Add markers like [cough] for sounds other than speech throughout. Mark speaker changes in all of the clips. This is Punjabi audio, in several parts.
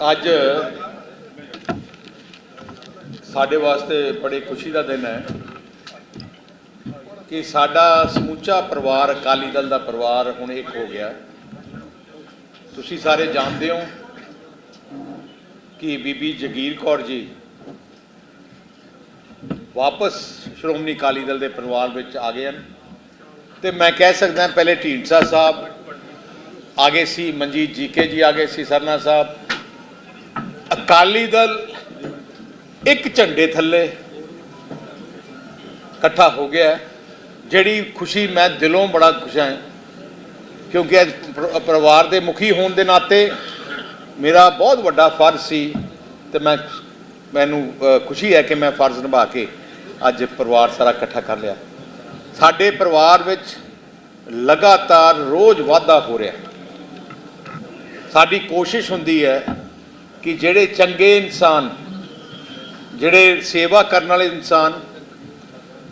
Speaker 1: ਅੱਜ ਸਾਡੇ ਵਾਸਤੇ ਬੜੀ ਖੁਸ਼ੀ ਦਾ ਦਿਨ ਹੈ ਕਿ ਸਾਡਾ ਸਮੁੱਚਾ ਪਰਿਵਾਰ, ਅਕਾਲੀ ਦਲ ਦਾ ਪਰਿਵਾਰ ਹੁਣ ਇੱਕ ਹੋ ਗਿਆ। ਤੁਸੀਂ ਸਾਰੇ ਜਾਣਦੇ ਹੋ ਕਿ ਬੀਬੀ ਜਗੀਰ ਕੌਰ ਜੀ ਵਾਪਸ ਸ਼੍ਰੋਮਣੀ ਅਕਾਲੀ ਦਲ ਦੇ ਪਰਿਵਾਰ ਵਿੱਚ ਆ ਗਏ ਹਨ ਤੇ ਮੈਂ ਕਹਿ ਸਕਦਾ ਪਹਿਲੇ ਢੀਂਡਸਾ ਸਾਹਿਬ, ਆਗੇ ਸੀ ਮਨਜੀਤ ਜੀਕੇ ਜੀ, ਆਗੇ ਸੀ ਸਰਨਾ ਸਾਹਿਬ ਅਕਾਲੀ ਦਲ ਇੱਕ ਝੰਡੇ ਥੱਲੇ ਇਕੱਠਾ ਹੋ ਗਿਆ ਜਿਹੜੀ ਖੁਸ਼ੀ ਮੈਂ ਦਿਲੋਂ ਬੜਾ ਖੁਸ਼ ਹਾਂ, ਕਿਉਂਕਿ ਅੱਜ ਪਰਿਵਾਰ ਦੇ ਮੁਖੀ ਹੋਣ ਦੇ ਨਾਤੇ ਮੇਰਾ ਬਹੁਤ ਵੱਡਾ ਫਰਜ਼ ਸੀ ਤੇ ਮੈਂ ਮੈਨੂੰ ਖੁਸ਼ੀ ਹੈ ਕਿ ਮੈਂ ਫਰਜ਼ ਨਿਭਾ ਕੇ ਅੱਜ ਪਰਿਵਾਰ ਸਾਰਾ ਇਕੱਠਾ ਕਰ ਲਿਆ। ਸਾਡੇ ਪਰਿਵਾਰ ਵਿੱਚ ਲਗਾਤਾਰ ਰੋਜ਼ ਵਾਧਾ ਹੋ ਰਿਹਾ। ਸਾਡੀ ਕੋਸ਼ਿਸ਼ ਹੁੰਦੀ ਹੈ ਕਿ ਜਿਹੜੇ ਚੰਗੇ ਇਨਸਾਨ, ਜਿਹੜੇ ਸੇਵਾ ਕਰਨ ਵਾਲੇ ਇਨਸਾਨ,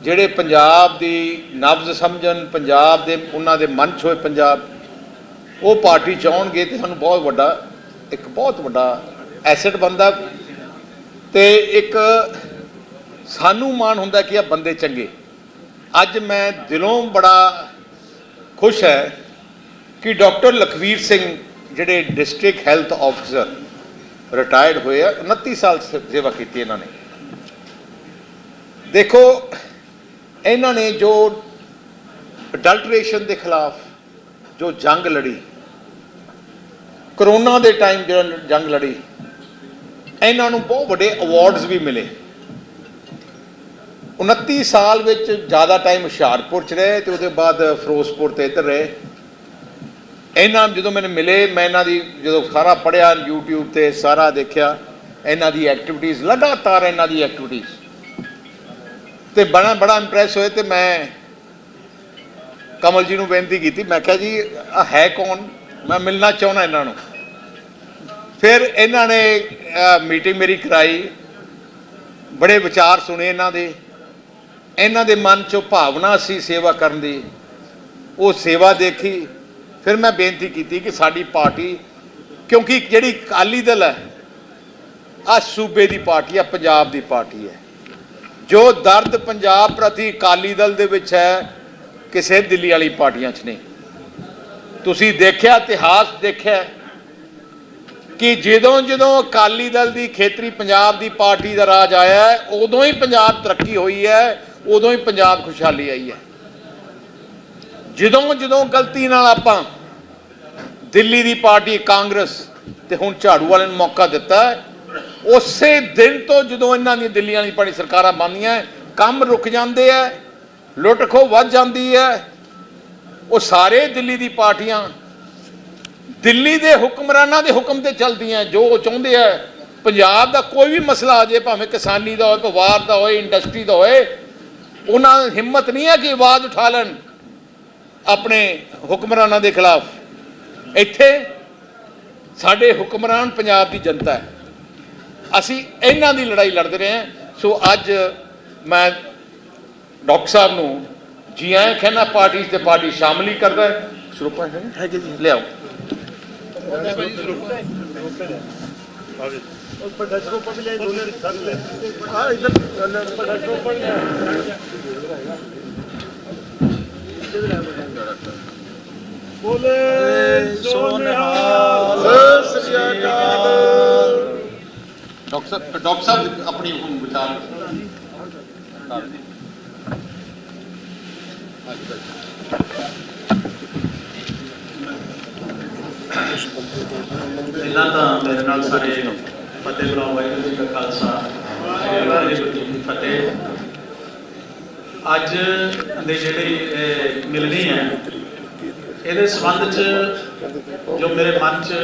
Speaker 1: ਜਿਹੜੇ ਪੰਜਾਬ ਦੀ ਨਬਜ਼ ਸਮਝਣ, ਪੰਜਾਬ ਦੇ, ਉਹਨਾਂ ਦੇ ਮਨ 'ਚ ਹੋਏ ਪੰਜਾਬ, ਉਹ ਪਾਰਟੀ ਚਾਹਣਗੇ ਤੇ ਸਾਨੂੰ ਬਹੁਤ ਵੱਡਾ, ਇੱਕ ਬਹੁਤ ਵੱਡਾ ਐਸੈਟ ਬਣਦਾ। ਤੇ ਇੱਕ ਸਾਨੂੰ ਮਾਣ ਹੁੰਦਾ ਕਿ ਆ ਬੰਦੇ ਚੰਗੇ। ਅੱਜ ਮੈਂ ਦਿਲੋਂ ਬੜਾ ਖੁਸ਼ ਹੈ ਕਿ ਡਾਕਟਰ ਲਖਵੀਰ ਸਿੰਘ, ਜਿਹੜੇ ਡਿਸਟ੍ਰਿਕਟ ਹੈਲਥ ਆਫੀਸਰ ਰਿਟਾਇਰਡ ਹੋਏ ਆ 29 ਸਾਲ ਸੇ- ਸੇਵਾ ਕੀਤੀ ਇਹਨਾਂ ਨੇ। ਦੇਖੋ, ਇਹਨਾਂ ਨੇ ਜੋ ਅਡਲਟਰੇਸ਼ਨ ਦੇ ਖਿਲਾਫ ਜੋ ਜੰਗ ਲੜੀ, ਕਰੋਨਾ ਦੇ ਟਾਈਮ ਜਿਹੜਾ ਜੰਗ ਲੜੀ, ਇਹਨਾਂ ਨੂੰ ਬਹੁਤ ਵੱਡੇ ਅਵਾਰਡਸ ਵੀ ਮਿਲੇ। 29 ਸਾਲ ਵਿੱਚ ਜ਼ਿਆਦਾ ਟਾਈਮ ਹੁਸ਼ਿਆਰਪੁਰ ਚ ਰਹੇ ਤੇ ਉਹਦੇ ਬਾਅਦ ਫਿਰੋਜ਼ਪੁਰ ਤੇ ਇੱਧਰ ਰਹੇ। ਇਹਨਾਂ ਜਦੋਂ ਮੈਨੂੰ ਮਿਲੇ, ਮੈਂ ਇਹਨਾਂ ਦੀ ਜਦੋਂ ਸਾਰਾ ਪੜਿਆ YouTube ਤੇ, ਸਾਰਾ ਦੇਖਿਆ, ਇਹਨਾਂ ਦੀ ਐਕਟੀਵਿਟੀਜ਼ ਲਗਾਤਾਰ ਇਹਨਾਂ ਦੀ ਐਕਟੀਵਿਟੀਜ਼ ਤੇ ਬੜਾ ਬੜਾ ਇੰਪ੍ਰੈਸ ਹੋਏ ਤੇ ਮੈਂ ਕਮਲ ਜੀ ਨੂੰ ਬੇਨਤੀ ਕੀਤੀ, ਮੈਂ ਕਿਹਾ ਜੀ, ਆਹ ਹੈ ਕੌਣ? ਮੈਂ ਮਿਲਣਾ ਚਾਹੁੰਦਾ ਇਹਨਾਂ ਨੂੰ। ਫਿਰ ਇਹਨਾਂ ਨੇ ਮੀਟਿੰਗ ਮੇਰੀ ਕਰਾਈ। ਬੜੇ ਵਿਚਾਰ ਸੁਣੇ ਇਹਨਾਂ ਦੇ। ਇਹਨਾਂ ਦੇ ਮਨ 'ਚੋਂ ਭਾਵਨਾ ਸੀ ਸੇਵਾ ਕਰਨ ਦੀ। ਉਹ ਸੇਵਾ ਦੇਖੀ। ਫਿਰ ਮੈਂ ਬੇਨਤੀ ਕੀਤੀ ਕਿ ਸਾਡੀ ਪਾਰਟੀ, ਕਿਉਂਕਿ ਜਿਹੜੀ ਅਕਾਲੀ ਦਲ ਹੈ ਆ ਸੂਬੇ ਦੀ ਪਾਰਟੀ ਆ, ਪੰਜਾਬ ਦੀ ਪਾਰਟੀ ਹੈ। ਜੋ ਦਰਦ ਪੰਜਾਬ ਪ੍ਰਤੀ ਅਕਾਲੀ ਦਲ ਦੇ ਵਿੱਚ ਹੈ, ਕਿਸੇ ਦਿੱਲੀ ਵਾਲੀ ਪਾਰਟੀਆਂ 'ਚ ਨਹੀਂ। ਤੁਸੀਂ ਦੇਖਿਆ, ਇਤਿਹਾਸ ਦੇਖਿਆ ਕਿ ਜਦੋਂ ਜਦੋਂ ਅਕਾਲੀ ਦਲ ਦੀ ਖੇਤਰੀ ਪੰਜਾਬ ਦੀ ਪਾਰਟੀ ਦਾ ਰਾਜ ਆਇਆ ਉਦੋਂ ਹੀ ਪੰਜਾਬ ਤਰੱਕੀ ਹੋਈ ਹੈ, ਉਦੋਂ ਹੀ ਪੰਜਾਬ ਖੁਸ਼ਹਾਲੀ ਆਈ ਹੈ। ਜਦੋਂ ਜਦੋਂ ਗਲਤੀ ਨਾਲ ਆਪਾਂ ਦਿੱਲੀ ਦੀ ਪਾਰਟੀ ਕਾਂਗਰਸ ਤੇ ਹੁਣ ਝਾੜੂ ਵਾਲਿਆਂ ਨੂੰ ਮੌਕਾ ਦਿੱਤਾ ਉਸੇ ਦਿਨ ਤੋਂ ਜਦੋਂ ਇਹਨਾਂ ਦੀ ਦਿੱਲੀ ਵਾਲੀ ਪਾਰਟੀ ਸਰਕਾਰਾਂ ਬਣਦੀਆਂ ਕੰਮ ਰੁਕ ਜਾਂਦੇ ਆ ਲੁੱਟ ਖੋ ਵੱਧ ਜਾਂਦੀ ਹੈ। ਉਹ ਸਾਰੇ ਦਿੱਲੀ ਦੀ ਪਾਰਟੀਆਂ ਦਿੱਲੀ ਦੇ ਹੁਕਮਰਾਨਾਂ ਦੇ ਹੁਕਮ ਤੇ ਚੱਲਦੀਆਂ ਜੋ ਉਹ ਚਾਹੁੰਦੇ ਆ ਪੰਜਾਬ ਦਾ ਕੋਈ ਵੀ ਮਸਲਾ ਆ ਜੇ ਭਾਵੇਂ ਕਿਸਾਨੀ ਦਾ ਹੋਵੇ ਪਰਿਵਾਰ ਦਾ ਹੋਵੇ ਇੰਡਸਟਰੀ ਦਾ ਹੋਵੇ ਉਹਨਾਂ ਹਿੰਮਤ ਨਹੀਂ ਹੈ ਕਿ ਆਵਾਜ਼ ਉਠਾ ਲੈਣ ਆਪਣੇ ਹੁਕਮਰਾਨਾਂ ਦੇ ਖਿਲਾਫ। ਇੱਥੇ ਸਾਡੇ ਹੁਕਮਰਾਨ ਪੰਜਾਬ ਦੀ ਜਨਤਾ ਹੈ। ਅਸੀਂ ਇਹਨਾਂ ਦੀ ਲੜਾਈ ਲੜਦੇ ਰਹੇ ਹਾਂ। ਸੋ ਅੱਜ ਮੈਂ ਡਾਕਟਰ ਸਾਹਿਬ ਨੂੰ ਜੀ ਆਇਆਂ ਕਹਿੰਦਾ ਪਾਰਟੀ ਤੇ ਪਾਰਟੀ ਸ਼ਾਮਲ ਹੀ ਕਰਦਾ ਹੈ। ਸਰੂਪਾ ਹੈ।
Speaker 2: ਹੈਗੇ ਜੀ।
Speaker 1: ਲਿਆਓ।
Speaker 2: ਆ ਇਧਰ ਬੋਲੇ ਸੋਨਿਹਾਲ ਸਤਿ ਸ੍ਰੀ ਅਕਾਲ
Speaker 1: ਡਾਕਟਰ ਸਾਹਿਬ ਡਾਕਟਰ ਸਾਹਿਬ ਆਪਣੀ ਹੁਕਮ ਵਿਚਾਰ
Speaker 3: ਪਹਿਲਾਂ ਤਾਂ ਮੇਰੇ ਨਾਲ ਸਾਰੇ ਫਤਿਹ ਬੁਲਾਓ ਵਾਹਿਗੁਰੂ ਜੀ ਕਾ ਖਾਲਸਾ। ਵਾਹਿਗੁਰੂ ਜੀ ਕੀ ਫਤਿਹ। ਅੱਜ ਦੇ ਜਿਹੜੀ ਇਹ ਮਿਲਣੀ ਹੈ ਇਹਦੇ ਸੰਬੰਧ ਚ ਜੋ ਮੇਰੇ ਮਨ ਚ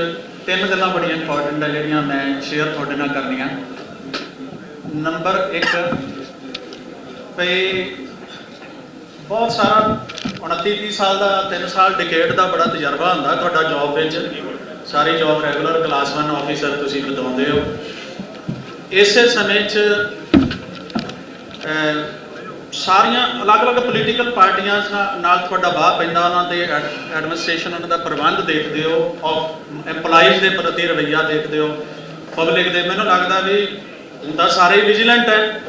Speaker 3: ਤਿੰਨ ਗੱਲਾਂ ਬੜੀਆਂ ਇੰਪੋਰਟੈਂਟ ਹੈ ਜਿਹੜੀਆਂ ਮੈਂ ਸ਼ੇਅਰ ਤੁਹਾਡੇ ਨਾਲ ਕਰਨੀਆਂ। ਨੰਬਰ 1 ਭਈ ਬਹੁਤ ਸਾਰਾ 29 30 ਸਾਲ ਦਾ 3 ਸਾਲ ਡਿਕੇਡ ਦਾ ਬੜਾ ਤਜਰਬਾ ਹੁੰਦਾ ਤੁਹਾਡਾ ਜੌਬ ਵਿੱਚ। ਸਾਰੀ ਜੌਬ ਰੈਗੂਲਰ ਕਲਾਸ 1 ਆਫੀਸਰ ਤੁਸੀਂ ਬਤਾਉਂਦੇ ਹੋ। ਇਸੇ ਸਮੇਂ 'ਚ ਸਾਰੀਆਂ ਅਲੱਗ-ਅਲੱਗ ਪੋਲੀਟੀਕਲ ਪਾਰਟੀਆਂ ਨਾਲ- ਤੁਹਾਡਾ ਵਾਹ ਪੈਂਦਾ, ਉਹਨਾਂ ਦੇ ਐਡਮਿਨਿਸਟ੍ਰੇਸ਼ਨ ਉਹਨਾਂ ਦਾ ਪ੍ਰਬੰਧ ਦੇਖਦੇ ਹੋ ਆਫ EMPLOYEES ਦੇ ਪ੍ਰਤੀ ਰਵੱਈਆ ਦੇਖਦੇ ਹੋ ਪਬਲਿਕ ਦੇ ਮੈਨੂੰ ਲੱਗਦਾ ਵੀ ਹੁਣ ਤਾਂ ਸਾਰੇ ਵਿਜੀਲੈਂਟ ਹੈ,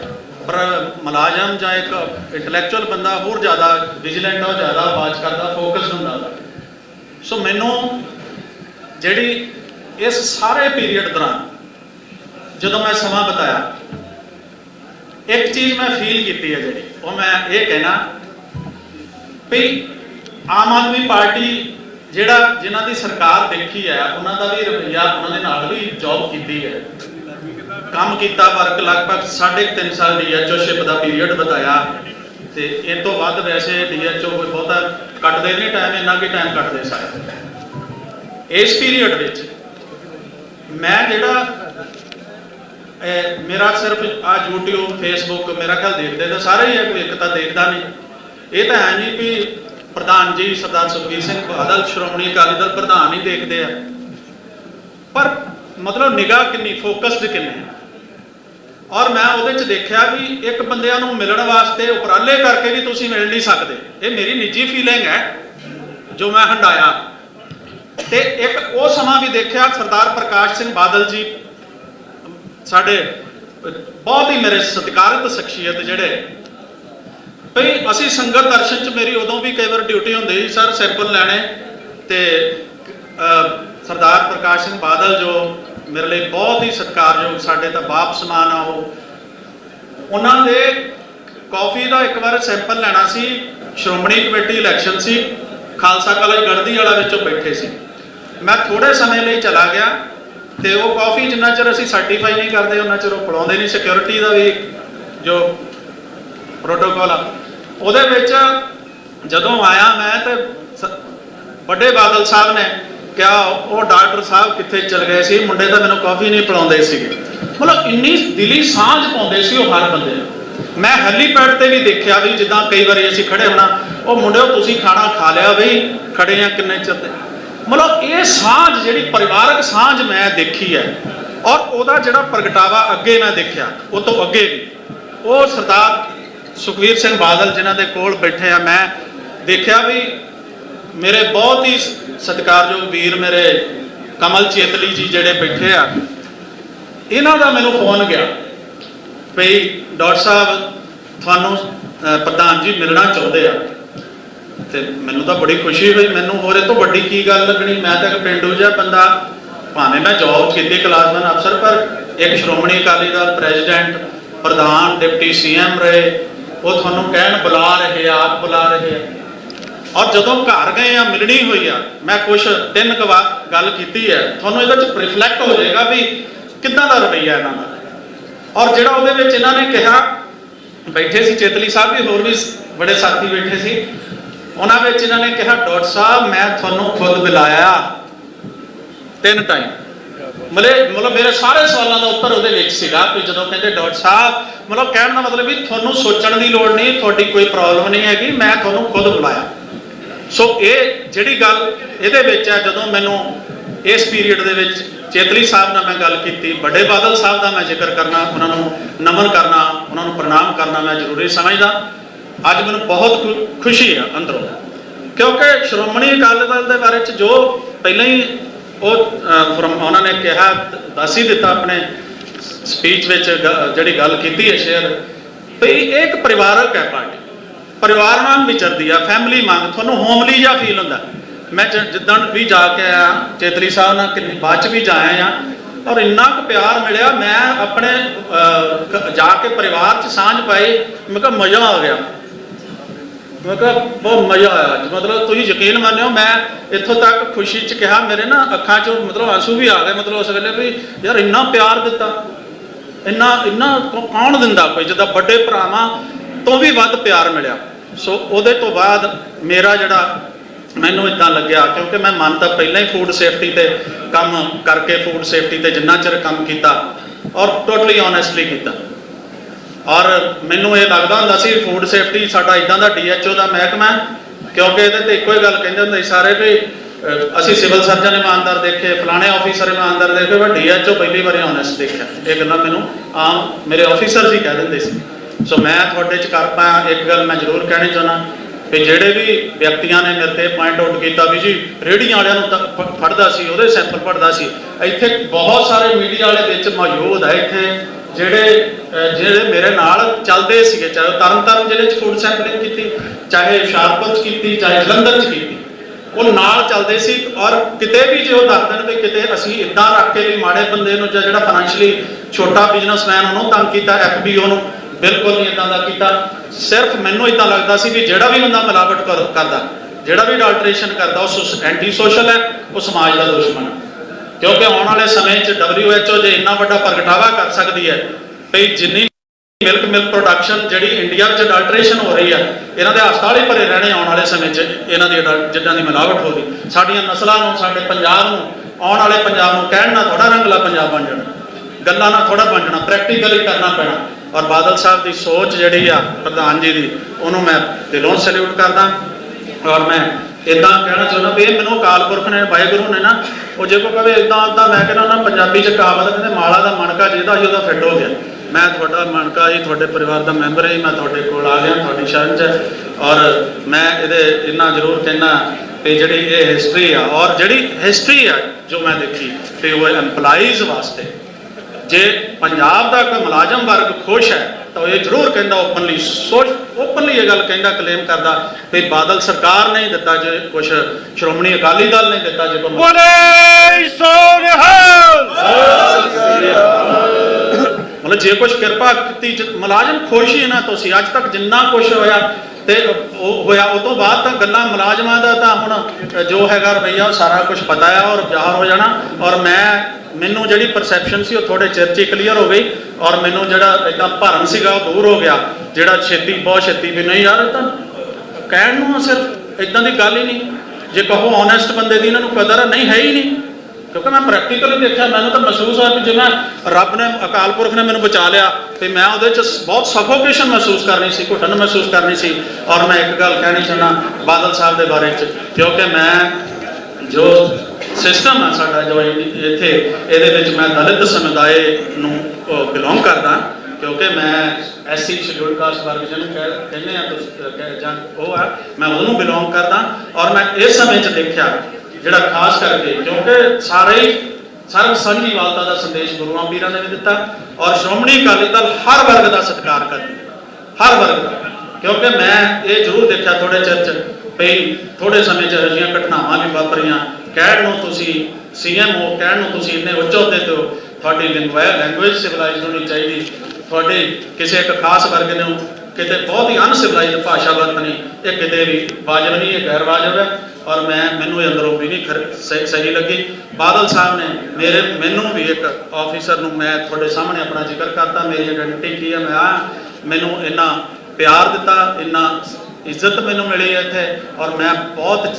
Speaker 3: ਪਰ ਮੁਲਾਜ਼ਮ ਜਾਂ ਇੱਕ ਇੰਟੈਲੈਕਚੁਅਲ ਬੰਦਾ ਹੋਰ ਜ਼ਿਆਦਾ ਵਿਜੀਲੈਂਟ ਹੋ ਜ਼ਿਆਦਾ ਆਵਾਜ਼ ਕਰਦਾ ਫੋਕਸ ਹੁੰਦਾ ਉਹਦਾ। ਸੋ ਮੈਨੂੰ ਜਿਹੜੀ ਇਸ ਸਾਰੇ ਪੀਰੀਅਡ ਦੌਰਾਨ ਜਦੋਂ ਮੈਂ ਸਮਾਂ ਬਤਾਇਆ ਇੱਕ ਚੀਜ਼ ਮੈਂ ਫੀਲ ਕੀਤੀ ਹੈ ਜਿਹੜੀ, ਉਹ ਮੈਂ ਇਹ ਕਹਿਣਾ ਵੀ ਆਮ ਆਦਮੀ ਪਾਰਟੀ ਜਿਹੜਾ ਜਿਨ੍ਹਾਂ ਦੀ ਸਰਕਾਰ ਦੇਖੀ ਹੈ, ਉਹਨਾਂ ਦਾ ਵੀ ਰਵੱਈਆ ਉਹਨਾਂ ਦੇ ਨਾਲ ਵੀ ਜੌਬ ਕੀਤੀ ਹੈ। ਕੰਮ ਕੀਤਾ ਵਰਕ ਲਗਭਗ 3.5 ਸਾਲ ਡੀਐਚਓਸ਼ਿਪ ਦਾ ਪੀਰੀਅਡ ਬਤਾਇਆ ਤੇ ਇਹ ਤੋਂ ਵੱਧ ਵੈਸੇ ਡੀਐਚਓ ਕੋਈ ਬਹੁਤਾ ਕੱਟਦੇ ਨਹੀਂ ਟਾਈਮ ਇੰਨਾ ਕੀ ਟਾਈਮ ਕੱਟਦੇ ਸਾਰੇ। ਇਸ ਪੀਰੀਅਡ ਵਿੱਚ ਮੈਂ ਜਿਹੜਾ ਮੇਰਾ ਸਿਰਫ ਆ YouTube, Facebook, ਮੇਰਾ ਖਿਆਲ ਦੇਖਦੇ ਤਾਂ ਸਾਰੇ ਹੀ ਆ, ਕੋਈ ਇੱਕ ਤਾਂ ਦੇਖਦਾ ਨਹੀਂ। ਇਹ ਤਾਂ ਹੈ ਨਹੀਂ ਵੀ ਪ੍ਰਧਾਨ ਜੀ ਸਰਦਾਰ ਸੁਖਬੀਰ ਸਿੰਘ ਬਾਦਲ, ਸ਼੍ਰੋਮਣੀ ਅਕਾਲੀ ਦਲ ਪ੍ਰਧਾਨ ਹੀ ਦੇਖਦੇ ਆ। ਪਰ ਮਤਲਬ ਨਿਗਾਹ ਕਿੰਨੀ ਫੋਕਸਡ ਕਿੰਨੇ? ਔਰ ਮੈਂ ਉਹਦੇ ਚ ਦੇਖਿਆ ਵੀ ਇੱਕ ਬੰਦਿਆਂ ਨੂੰ ਮਿਲਣ ਵਾਸਤੇ ਉਪਰਾਲੇ ਕਰਕੇ ਵੀ ਤੁਸੀਂ ਮਿਲ ਨਹੀਂ ਸਕਦੇ। ਇਹ ਮੇਰੀ ਨਿੱਜੀ ਫੀਲਿੰਗ ਹੈ, ਜੋ ਮੈਂ ਹੰਡਾਇਆ ਤੇ ਇੱਕ ਉਹ ਸਮਾਂ ਵੀ ਦੇਖਿਆ ਸਰਦਾਰ ਪ੍ਰਕਾਸ਼ ਸਿੰਘ ਬਾਦਲ ਜੀ ਸਾਡੇ ਬਹੁਤ ਹੀ ਮੇਰੇ ਸਤਿਕਾਰਤ ਸ਼ਖਸੀਅਤ ਜਿਹੜੇ। ਭਈ ਅਸੀਂ ਸੰਗਤ ਦਰਸ਼ਨ ਚ ਮੇਰੀ ਉਦੋਂ ਵੀ ਕਈ ਵਾਰ ਡਿਊਟੀ ਹੁੰਦੀ ਸੀ, ਸਰ ਸੈਂਪਲ ਲੈਣੇ। ਤੇ ਸਰਦਾਰ ਪ੍ਰਕਾਸ਼ ਸਿੰਘ ਬਾਦਲ ਜੋ ਮੇਰੇ ਲਈ ਬਹੁਤ ਹੀ ਸਤਿਕਾਰਯੋਗ ਸਾਡੇ ਤਾਂ ਬਾਪ ਸਮਾਨ ਆ ਉਹ। ਉਹਨਾਂ ਦੇ ਕਾਫੀ ਦਾ ਇੱਕ ਵਾਰ ਸੈਂਪਲ ਲੈਣਾ ਸੀ, ਸ਼੍ਰੋਮਣੀ ਕਮੇਟੀ ਇਲੈਕਸ਼ਨ ਸੀ, ਖਾਲਸਾ ਕਾਲਜ ਗੜਦੀ ਵਾਲਾ ਵਿੱਚੋਂ ਬੈਠੇ ਸੀ। ਮੈਂ ਥੋੜੇ ਸਮੇਂ ਲਈ ਚਲਾ ਗਿਆ। ਤੇ ਉਹ ਕਾਫੀ ਜਿੰਨਾ ਚਿਰ ਅਸੀਂ ਸਰਟੀਫਾਈ ਨਹੀਂ ਕਰਦੇ, ਉਹਨਾਂ ਚਿਰ ਉਹ ਪੜਾਉਂਦੇ ਨਹੀਂ। ਸਿਕਿਉਰਿਟੀ ਦਾ ਵੀ ਜੋ ਪ੍ਰੋਟੋਕਾਲ ਆ। ਉਹਦੇ ਵਿੱਚ ਜਦੋਂ ਆਇਆ ਮੈਂ ਤੇ ਵੱਡੇ ਬਾਦਲ ਸਾਹਿਬ ਨੇ ਕਿਹਾ, ਉਹ ਡਾਕਟਰ ਸਾਹਿਬ ਕਿੱਥੇ ਚਲ ਗਏ ਸੀ? ਮੁੰਡੇ ਤਾਂ ਮੈਨੂੰ ਕਾਫੀ ਨਹੀਂ ਪਿਲਾਉਂਦੇ ਸੀਗੇ। ਮਤਲਬ ਇੰਨੀ ਦਿਲੀ ਸਾਂਝ ਪਾਉਂਦੇ ਸੀ ਉਹ ਹਰ ਬੰਦੇ ਨੂੰ। ਮੈਂ ਹੈਲੀਪੈਡ ਤੇ ਵੀ ਦੇਖਿਆ ਵੀ ਜਿੱਦਾਂ ਕਈ ਵਾਰੀ ਅਸੀਂ ਖੜੇ ਹੋਣਾ, ਉਹ ਮੁੰਡਿਓ ਤੁਸੀਂ ਖਾਣਾ ਖਾ ਲਿਆ ਬਈ, ਖੜੇ ਆ ਕਿੰਨੇ ਚਿਰ ਤੇ ਮਤਲਬ ਇਹ ਸਾਂਝ ਜਿਹੜੀ ਪਰਿਵਾਰਕ ਸਾਂਝ ਮੈਂ ਦੇਖੀ ਹੈ ਔਰ ਉਹਦਾ ਜਿਹੜਾ ਪ੍ਰਗਟਾਵਾ ਅੱਗੇ ਮੈਂ ਦੇਖਿਆ, ਉਹ ਤੋਂ ਅੱਗੇ ਵੀ। ਉਹ ਸਰਦਾਰ ਸੁਖਵੀਰ ਸਿੰਘ ਬਾਦਲ ਜਿਨ੍ਹਾਂ ਦੇ ਕੋਲ ਬੈਠੇ ਆ, ਮੈਂ ਦੇਖਿਆ ਵੀ ਮੇਰੇ ਬਹੁਤ ਹੀ ਸਤਿਕਾਰਯੋਗ ਵੀਰ ਮੇਰੇ ਕਮਲ ਚੇਤਲੀ ਜੀ ਜਿਹੜੇ ਬੈਠੇ ਆ, ਇਹਨਾਂ ਦਾ ਮੈਨੂੰ ਫੋਨ ਗਿਆ ਭਈ ਡਾਕਟਰ ਸਾਹਿਬ, ਤੁਹਾਨੂੰ ਪ੍ਰਧਾਨ ਜੀ ਮਿਲਣਾ ਚਾਹੁੰਦੇ ਆ। ਤੇ ਮੈਨੂੰ ਤਾਂ ਬੜੀ ਖੁਸ਼ੀ ਹੋਈ। ਮੈਨੂੰ ਹੋਰ ਇਹ ਤੋਂ ਵੱਡੀ ਕੀ ਗੱਲ ਲੱਗਣੀ? ਮੈਂ ਤਾਂ ਇੱਕ ਪਿੰਡੂ ਜਿਹਾ ਬੰਦਾ। ਭਾਵੇਂ ਮੈਂ ਜੌਬ ਕੀਤੀ ਕਲਾਸਮੈਨ ਅਫਸਰ ਪਰ ਇੱਕ ਸ਼੍ਰੋਮਣੀ ਅਕਾਲੀ ਦਲ ਪ੍ਰੈਜ਼ੀਡੈਂਟ ਪ੍ਰਧਾਨ ਡਿਪਟੀ ਸੀਐਮ ਰਹੇ। ਉਹ ਤੁਹਾਨੂੰ ਕਹਿਣ, ਬੁਲਾ ਰਹੇ, ਆਪ ਬੁਲਾ ਰਹੇ। ਔਰ ਜਦੋਂ ਘਰ ਗਏ ਆ, ਮਿਲਣੀ ਹੋਈ ਆ, ਮੈਂ ਕੁਛ ਤਿੰਨ ਕੁ ਵਾਰ ਗੱਲ ਕੀਤੀ ਹੈ। ਤੁਹਾਨੂੰ ਇਹਦੇ ਵਿੱਚ ਰਿਫਲੈਕਟ ਹੋ ਜਾਏਗਾ ਵੀ ਕਿੱਦਾਂ ਦਾ ਰਵੱਈਆ ਇਹਨਾਂ ਦਾ। ਔਰ ਜਿਹੜਾ ਉਹਦੇ ਵਿੱਚ ਇਹਨਾਂ ਨੇ ਕਿਹਾ, ਬੈਠੇ ਸੀ ਚੇਤਲੀ ਸਾਹਿਬ ਵੀ, ਹੋਰ ਵੀ ਬੜੇ ਸਾਥੀ ਬੈਠੇ ਸੀ। ਉਹਨਾਂ ਵਿੱਚ ਇਹਨਾਂ ਨੇ ਕਿਹਾ, ਡਾਕਟਰ ਸਾਹਿਬ, ਮੈਂ ਤੁਹਾਨੂੰ ਖੁਦ ਬੁਲਾਇਆ ਤਿੰਨ ਟਾਈਮ ਮਤਲਬ ਮਤਲਬ ਮੇਰੇ ਸਾਰੇ ਸਵਾਲਾਂ ਦਾ ਉੱਤਰ ਉਹਦੇ ਵਿੱਚ ਸੀਗਾ ਕਿ ਜਦੋਂ ਕਹਿੰਦੇ ਡਾਕਟਰ ਸਾਹਿਬ, ਮਤਲਬ ਕਹਿਣ ਦਾ ਮਤਲਬ ਵੀ ਤੁਹਾਨੂੰ ਸੋਚਣ ਦੀ ਲੋੜ ਨਹੀਂ, ਤੁਹਾਡੀ ਕੋਈ ਪ੍ਰੋਬਲਮ ਨਹੀਂ ਹੈਗੀ, ਮੈਂ ਤੁਹਾਨੂੰ ਖੁਦ ਬੁਲਾਇਆ। ਸੋ ਇਹ ਜਿਹੜੀ ਗੱਲ ਇਹਦੇ ਵਿੱਚ ਹੈ, ਜਦੋਂ ਮੈਨੂੰ ਇਸ ਪੀਰੀਅਡ ਦੇ ਵਿੱਚ ਚੇਤਲੀ ਸਾਹਿਬ ਨਾਲ ਮੈਂ ਗੱਲ ਕੀਤੀ, ਵੱਡੇ ਬਾਦਲ ਸਾਹਿਬ ਦਾ ਮੈਂ ਜ਼ਿਕਰ ਕਰਨਾ, ਉਹਨਾਂ ਨੂੰ ਨਮਨ ਕਰਨਾ, ਉਹਨਾਂ ਨੂੰ ਪ੍ਰਣਾਮ ਕਰਨਾ ਮੈਂ ਜ਼ਰੂਰੀ ਸਮਝਦਾ। ਅੱਜ ਮੈਨੂੰ ਬਹੁਤ ਖੁਸ਼ੀ ਆ ਅੰਦਰੋਂ। ਕਿਉਂਕਿ ਸ਼੍ਰੋਮਣੀ ਅਕਾਲੀ ਦਲ ਦੇ ਬਾਰੇ ਚ ਜੋ ਪਹਿਲਾਂ ਹੀ ਉਹ ਉਹਨਾਂ ਨੇ ਕਿਹਾ, ਦੱਸ ਹੀ ਦਿੱਤਾ ਆਪਣੇ ਸਪੀਚ ਵਿੱਚ ਜਿਹੜੀ ਗੱਲ ਕੀਤੀ ਹੈ ਸ਼ੇਅਰ, ਵੀ ਇਹ ਇੱਕ ਪਰਿਵਾਰਕ ਹੈ ਪਾਰਟੀ। ਪਰਿਵਾਰ ਨਾਲ ਵਿਚਰਦੀ ਆ ਫੈਮਿਲੀ ਵਾਂਗ ਤੁਹਾਨੂੰ ਹੋਮਲੀ ਜਿਹਾ ਫੀਲ ਹੁੰਦਾ। ਮੈਂ ਜ- ਜਿੱਦਣ ਵੀ ਜਾ ਕੇ ਆਇਆ ਚੇਤਲੀ ਸਾਹਿਬ ਨਾਲ ਕਿੰਨੀ ਬਾਅਦ ਚ ਵੀ ਜਾਇਆ ਆ, ਔਰ ਇੰਨਾ ਕੁ ਪਿਆਰ ਮਿਲਿਆ, ਮੈਂ ਆਪਣੇ ਜਾ ਕੇ ਪਰਿਵਾਰ ਚ ਸਾਂਝ ਪਾਈ, ਮੈਂ ਕਿਹਾ ਮਜ਼ਾ ਆ ਗਿਆ। ਮੈਂ ਬਹੁਤ ਮਜ਼ਾ ਆਇਆ ਮਤਲਬ ਤੁਸੀਂ ਯਕੀਨ ਮੰਨਿਓ ਮੈਂ ਇੱਥੋਂ ਤੱਕ ਖੁਸ਼ੀ ਚ ਕਿਹਾ, ਮੇਰੇ ਨਾ ਅੱਖਾਂ ਚੋਂ ਮਤਲਬ ਆਂਸੂ ਵੀ ਆ ਗਏ। ਮਤਲਬ ਉਸ ਵੇਲੇ ਵੀ ਯਾਰ ਇੰਨਾ ਪਿਆਰ ਦਿੱਤਾ, ਇੰਨਾ ਇੰਨਾ ਕੌਣ ਦਿੰਦਾ ਕੋਈ? ਜਿੱਦਾਂ ਵੱਡੇ ਭਰਾਵਾਂ ਤੋਂ ਵੀ ਵੱਧ ਪਿਆਰ ਮਿਲਿਆ। ਸੋ ਉਹਦੇ ਤੋਂ ਬਾਅਦ ਮੇਰਾ ਜਿਹੜਾ ਮੈਨੂੰ ਇਦਾਂ ਲੱਗਿਆ, ਕਿਉਂਕਿ ਮੈਂ ਮਨ ਤਾਂ ਪਹਿਲਾਂ ਹੀ ਫੂਡ ਸੇਫਟੀ ਤੇ ਕੰਮ ਕਰਕੇ ਫੂਡ ਸੇਫਟੀ ਤੇ ਜਿੰਨਾ ਚਿਰ ਕੰਮ ਕੀਤਾ ਔਰ ਟੋਟਲੀ ਓਨੈਸਟਲੀ ਕੀਤਾ। ਔਰ ਮੈਨੂੰ ਇਹ ਲੱਗਦਾ ਹੁੰਦਾ ਸੀ ਫੂਡ ਸੇਫਟੀ ਸਾਡਾ ਇਦਾਂ ਦਾ ਡੀਐਚਓ ਦਾ ਮਹਿਕਮਾ ਕਿਉਂਕਿ ਇਹਦੇ ਤੇ ਇੱਕੋ ਹੀ ਗੱਲ ਕਹਿੰਦੇ ਹੁੰਦੇ ਸੀ ਸਾਰੇ ਵੀ ਅਸੀਂ ਸਿਵਲ ਸਰਜਨ ਇਮਾਨਦਾਰ ਦੇਖੇ, ਫਲਾਣੇ ਆਫੀਸਰ ਇਮਾਨਦਾਰ ਦੇਖੇ, ਪਰ ਡੀਐਚਓ ਪਹਿਲੀ ਵਾਰੀ ਆਨੈਸਟ ਦੇਖਿਆ। ਇਹ ਗੱਲਾਂ ਮੈਨੂੰ ਆਮ ਮੇਰੇ ਆਫੀਸਰਸ ਹੀ ਕਹਿ ਦਿੰਦੇ ਸੀ। ਸੋ ਮੈਂ ਤੁਹਾਡੇ ਚ ਕਰ ਪਾਇਆ, ਇੱਕ ਗੱਲ ਮੈਂ ਜ਼ਰੂਰ ਕਹਿਣੀ ਚਾਹੁੰਦਾ ਕਿ ਜਿਹੜੇ ਵੀ ਵਿਅਕਤੀਆਂ ਨੇ ਮੇਰੇ ਤੇ ਪੁਆਇੰਟ ਆਊਟ ਕੀਤਾ ਵੀ ਜੀ, ਰੇਹੜੀਆਂ ਵਾਲਿਆਂ ਨੂੰ ਫੜਦਾ ਸੀ, ਉਹਦੇ ਸੈਂਪਲ ਫੜਦਾ ਸੀ, ਇੱਥੇ ਬਹੁਤ ਸਾਰੇ ਮੀਡੀਆ ਵਾਲੇ ਵਿੱਚ ਮੌਜੂਦ ਹੈ ਇੱਥੇ। ਜਿਹੜੇ ਜਿਹੜੇ ਮੇਰੇ ਨਾਲ ਚੱਲਦੇ ਸੀਗੇ, ਚਾਹੇ ਉਹ ਤਰਨਤਾਰਨ ਜ਼ਿਲ੍ਹੇ 'ਚ ਫੂਡ ਸੈਂਪਲਿੰਗ ਕੀਤੀ, ਚਾਹੇ ਹੁਸ਼ਿਆਰਪੁਰ 'ਚ ਕੀਤੀ, ਚਾਹੇ ਜਲੰਧਰ 'ਚ ਕੀਤੀ, ਉਹ ਨਾਲ ਚੱਲਦੇ ਸੀ ਔਰ ਕਿਤੇ ਵੀ ਜੇ ਉਹ ਦੱਸ ਦੇਣ ਵੀ ਕਿਤੇ ਅਸੀਂ ਇਦਾਂ ਰੱਖ ਕੇ ਵੀ ਮਾੜੇ ਬੰਦੇ ਨੂੰ ਜਾਂ ਜਿਹੜਾ ਫਾਈਨੈਂਸ਼ਲੀ ਛੋਟਾ ਬਿਜ਼ਨਸਮੈਨ ਉਹਨੂੰ ਤੰਗ ਕੀਤਾ ਐਫਬੀਓ ਨੂੰ ਬਿਲਕੁਲ ਨਹੀਂ ਇਦਾਂ ਦਾ ਕੀਤਾ। ਸਿਰਫ ਮੈਨੂੰ ਇਦਾਂ ਲੱਗਦਾ ਸੀ ਵੀ ਜਿਹੜਾ ਵੀ ਬੰਦਾ ਮਿਲਾਵਟ ਕਰ- ਕਰਦਾ, ਜਿਹੜਾ ਵੀ ਅਡਲਟ੍ਰੇਸ਼ਨ ਕਰਦਾ, ਉਹ ਐਂਟੀ ਸੋਸ਼ਲ ਹੈ, ਉਹ ਸਮਾਜ ਦਾ ਦੁਸ਼ਮਣ ਹੈ। ਕਿਉਂਕਿ ਆਉਣ ਵਾਲੇ ਸਮੇਂ 'ਚ WHO ਜੇ ਇੰਨਾ ਵੱਡਾ ਪ੍ਰਗਟਾਵਾ ਕਰ ਸਕਦੀ ਹੈ ਵੀ ਜਿੰਨੀ ਮਿਲਕ ਮਿਲਕ ਪ੍ਰੋਡਕਸ਼ਨ ਜਿਹੜੀ ਇੰਡੀਆ ਵਿੱਚ ਅਡਲਟ੍ਰੇਸ਼ਨ ਹੋ ਰਹੀ ਹੈ ਇਹਨਾਂ ਦੇ ਹਸਪਤਾਲ ਹੀ ਭਰੇ ਰਹਿਣੇ ਆਉਣ ਵਾਲੇ ਸਮੇਂ 'ਚ, ਇਹਨਾਂ ਦੀ ਜਿੱਦਾਂ ਦੀ ਮਿਲਾਵਟ ਹੋ ਰਹੀ ਸਾਡੀਆਂ ਨਸਲਾਂ ਨੂੰ, ਸਾਡੇ ਪੰਜਾਬ ਨੂੰ, ਆਉਣ ਵਾਲੇ ਪੰਜਾਬ ਨੂੰ ਕਹਿਣ ਨਾਲ ਥੋੜਾ ਰੰਗਲਾ ਪੰਜਾਬ ਬਣ ਜਾਣਾ। ਗੱਲਾਂ ਨਾਲ ਥੋੜਾ ਬਣ ਜਾਣਾ ਪ੍ਰੈਕਟੀਕਲੀ ਕਰਨਾ ਪੈਣਾ। ਔਰ ਬਾਦਲ ਸਾਹਿਬ ਦੀ ਸੋਚ ਜਿਹੜੀ ਆ, ਪ੍ਰਧਾਨ ਜੀ ਦੀ, ਉਹਨੂੰ ਮੈਂ ਦਿਲੋਂ ਸੈਲੂਟ ਕਰਦਾ। ਔਰ ਮੈਂ ਇਦਾਂ ਕਹਿਣਾ ਚਾਹੁੰਦਾ ਵੀ ਇਹ ਮੈਨੂੰ ਅਕਾਲ ਪੁਰਖ ਨੇ, ਵਾਹਿਗੁਰੂ ਨੇ ਨਾ, ਉਹ ਜੇ ਕੋ ਕਵੇ ਇਦਾਂ ਉਦਾਂ ਮੈਂ ਕਹਿੰਦਾ ਉਹਨਾਂ ਪੰਜਾਬੀ ਚ ਕਹਾਵਤ ਕਹਿੰਦੇ ਮਾਲਾ ਦਾ ਮਣਕਾ ਜਿਹਦਾ ਸੀ ਉਹਦਾ ਫਿੱਟ ਹੋ ਗਿਆ। ਮੈਂ ਤੁਹਾਡਾ ਮਣਕਾ ਜੀ, ਤੁਹਾਡੇ ਪਰਿਵਾਰ ਦਾ ਮੈਂਬਰ ਹਾਂ ਮੈਂ ਤੁਹਾਡੇ ਕੋਲ ਆ ਗਿਆ, ਤੁਹਾਡੀ ਸ਼ਰਨ ਚ। ਔਰ ਮੈਂ ਇਹਦੇ ਇੰਨਾ ਜ਼ਰੂਰ ਕਹਿਣਾ ਤੇ ਜਿਹੜੀ ਇਹ ਹਿਸਟਰੀ ਆ, ਔਰ ਜਿਹੜੀ ਹਿਸਟਰੀ ਆ ਜੋ ਮੈਂ ਦੇਖੀ ਤੇ ਉਹ EMPLOYEES ਵਾਸਤੇ ਜੇ ਪੰਜਾਬ ਦਾ ਕੋਈ ਮੁਲਾਜ਼ਮ ਵਰਗ ਖੁਸ਼ ਹੈ ਤਾਂ ਇਹ ਜ਼ਰੂਰ ਕਹਿੰਦਾ ਓਪਨਲੀ ਸੋਚ ਓਪਨਲੀ ਇਹ ਗੱਲ ਕਹਿੰਦਾ ਕਲੇਮ ਕਰਦਾ ਵੀ ਬਾਦਲ ਸਰਕਾਰ ਨਹੀਂ ਦਿੱਤਾ ਜੇ ਕੁਝ ਸ਼੍ਰੋਮਣੀ ਅਕਾਲੀ ਦਲ ਨੇ ਦਿੱਤਾ ਜੇ ਕੋਈ
Speaker 2: ਬੋਲੇ ਸੋਨਹਾਲ
Speaker 3: ਮਤਲਬ ਜੇ ਕੁਝ ਕਿਰਪਾ ਕੀਤੀ ਮੁਲਾਜ਼ਮ ਖੁਸ਼ ਹੀ ਨਾ ਤੁਸੀਂ ਅੱਜ ਤੱਕ ਜਿੰਨਾ ਕੁਝ ਹੋਇਆ ਤੇ ਉਹ ਹੋਇਆ, ਉਹ ਤੋਂ ਬਾਅਦ ਤਾਂ ਗੱਲਾਂ ਮੁਲਾਜ਼ਮਾਂ ਦਾ ਤਾਂ ਹੁਣ ਜੋ ਹੈਗਾ ਰਵਈਆ ਉਹ ਸਾਰਾ ਕੁਝ ਪਤਾ ਆ ਔਰ ਜ਼ਾਹਰ ਹੋ ਜਾਣਾ। ਔਰ ਮੈਂ, ਮੈਨੂੰ ਜਿਹੜੀ ਪਰਸੈਪਸ਼ਨ ਸੀ, ਉਹ ਥੋੜੇ ਚਿਰ 'ਚ ਕਲੀਅਰ ਹੋ ਗਈ। ਔਰ ਮੈਨੂੰ ਜਿਹੜਾ ਇਦਾਂ ਭਰਮ ਸੀਗਾ, ਉਹ ਦੂਰ ਹੋ ਗਿਆ। ਜਿਹੜਾ ਛੇਤੀ, ਬਹੁਤ ਛੇਤੀ ਵੀ ਨਹੀਂ, ਯਾਰ, ਇਹ ਤਾਂ ਕਹਿਣ ਨੂੰ ਸਿਰਫ ਇਦਾਂ ਦੀ ਗੱਲ ਹੀ ਨਹੀਂ। ਜੇ ਕਹੋ ਓਨੈਸਟ ਬੰਦੇ ਦੀ, ਇਹਨਾਂ ਨੂੰ ਕਦਰ ਨਹੀਂ, ਹੈ ਹੀ ਨਹੀਂ। ਕਿਉਂਕਿ ਮੈਂ ਪ੍ਰੈਕਟੀਕਲੀ ਦੇਖਿਆ, ਮੈਨੂੰ ਤਾਂ ਮਹਿਸੂਸ ਹੋਇਆ ਕਿ ਜਿਵੇਂ ਰੱਬ ਨੇ, ਅਕਾਲ ਪੁਰਖ ਨੇ ਮੈਨੂੰ ਬਚਾ ਲਿਆ, ਤੇ ਮੈਂ ਉਹਦੇ ਚ ਬਹੁਤ ਸਫੋਕੇਸ਼ਨ ਮਹਿਸੂਸ ਕਰਨੀ ਸੀ ਘੁਟਨ ਮਹਿਸੂਸ ਕਰਨੀ ਸੀ। ਔਰ ਮੈਂ ਇੱਕ ਗੱਲ ਕਹਿਣੀ ਚਾਹੁੰਦਾ ਬਾਦਲ ਸਾਹਿਬ ਦੇ ਬਾਰੇ ਚ, ਕਿਉਂਕਿ ਮੈਂ ਜੋ ਸਿਸਟਮ ਹੈ ਸਾਡਾ, ਜੋ ਇੱਥੇ, ਇਹਦੇ ਵਿੱਚ ਮੈਂ ਦਲਿਤ ਸਮੁਦਾਇ ਨੂੰ ਬਿਲੋਂਗ ਕਰਦਾ, ਕਿਉਂਕਿ ਮੈਂ ਐਸਸੀ ਸ਼ਡਿਊਲ ਕਾਸਟ ਵਰਗ ਜਿਹਨੂੰ ਕਹਿ- ਕਹਿੰਦੇ ਆ, ਤੁਸੀਂ ਜਾਂ ਉਹ ਆ, ਮੈਂ ਉਹਨੂੰ ਬਿਲੋਂਗ ਕਰਦਾ। ਔਰ ਮੈਂ ਇਸ ਸਮੇਂ 'ਚ ਦੇਖਿਆ ਜਿਹੜਾ ਖਾਸ ਕਰਕੇ ਕਿਉਂਕਿ ਸਾਰੇ ਹੀ ਸਰਬ ਸਾਂਝੀਵਾਲਤਾ ਦਾ ਸੰਦੇਸ਼ ਗੁਰੂਆਂ ਪੀਰਾਂ ਨੇ ਵੀ ਦਿੱਤਾ ਔਰ ਸ਼੍ਰੋਮਣੀ ਅਕਾਲੀ ਦਲ ਹਰ ਵਰਗ ਦਾ ਸਤਿਕਾਰ ਕਰਦੀ ਹੈ। ਹਰ ਵਰਗ ਦਾ। ਕਿਉਂਕਿ ਮੈਂ ਇਹ ਜ਼ਰੂਰ ਦੇਖਿਆ ਥੋੜੇ ਚਿਰ ਚ ਵੀ ਥੋੜੇ ਸਮੇਂ ਚ ਅਜਿਹੀਆਂ ਘਟਨਾਵਾਂ ਵੀ ਵਾਪਰੀਆਂ। ਕਹਿਣ ਨੂੰ ਤੁਸੀਂ ਸੀਐਮ ਹੋ, ਕਹਿਣ ਨੂੰ ਤੁਸੀਂ ਇੰਨੇ ਉੱਚ ਅਹੁਦੇ ਤੇ ਹੋ, ਤੁਹਾਡੀ ਲੈਂਗੁਏਜ ਸਿਵਲਾਈਜ਼ਡ ਹੋਣੀ ਚਾਹੀਦੀ। ਤੁਹਾਡੇ ਕਿਸੇ ਇੱਕ ਖਾਸ ਵਰਗ ਨੂੰ ਕਿਤੇ ਬਹੁਤ ਹੀ ਅਨਸਿਵਲਾਈਜ਼ਡ ਭਾਸ਼ਾ ਵਰਤਣੀ, ਇਹ ਕਿਤੇ ਵੀ ਵਾਜਬ ਨਹੀਂ, ਇਹ ਗੈਰ ਵਾਜਬ ਹੈ। ਔਰ ਮੈਂ, ਮੈਨੂੰ ਇਹ ਅੰਦਰੋਂ ਵੀ ਨਹੀਂ ਖਰ- ਸਹੀ ਸਹੀ ਲੱਗੀ। ਬਾਦਲ ਸਾਹਿਬ ਨੇ ਮੇਰੇ, ਮੈਨੂੰ ਵੀ ਇੱਕ ਆਫੀਸਰ ਨੂੰ ਮੈਂ ਤੁਹਾਡੇ ਸਾਹਮਣੇ ਆਪਣਾ ਜ਼ਿਕਰ ਕਰਤਾ, ਮੇਰੀ ਆਇਡੈਂਟੀ ਕੀ ਹੈ, ਮੈਂ ਆ ਮੈਨੂੰ ਇੰਨਾ ਪਿਆਰ ਦਿੱਤਾ, ਇੰਨਾ ਇੱਜ਼ਤ ਮੈਨੂੰ ਮਿਲੀ ਹੈ ਇੱਥੇ। ਔਰ ਮੈਂ ਬਹੁਤ